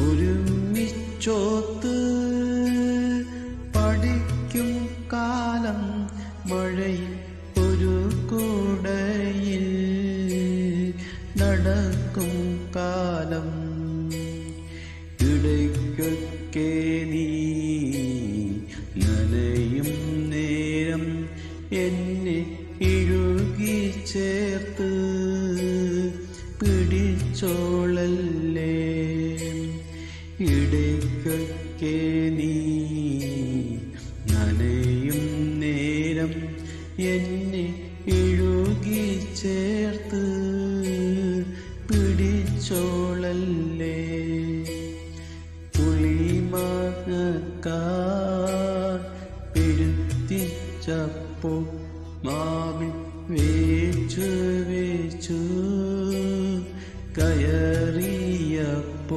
ഒരുമിച്ചോത്ത് പഠിക്കും കാലം മഴയിൽ ഒരു കൂടയിൽ നടക്കും കാലം. ഇടയ്ക്കൊക്കെ നീ നനയും നേരം എന്നെ ഇഴുകി ചേർത്ത് പിടിച്ചോളൽ കൈകൊക്കെ നനയും നേരം എന്നെ ഇഴുകി ചേർത്ത് പിടിച്ചോളല്ലേ. പുളിമാങ്ങക്കാർ പെരുത്തിച്ചപ്പോ വേച്ചു വേച്ചു കയറിയപ്പോ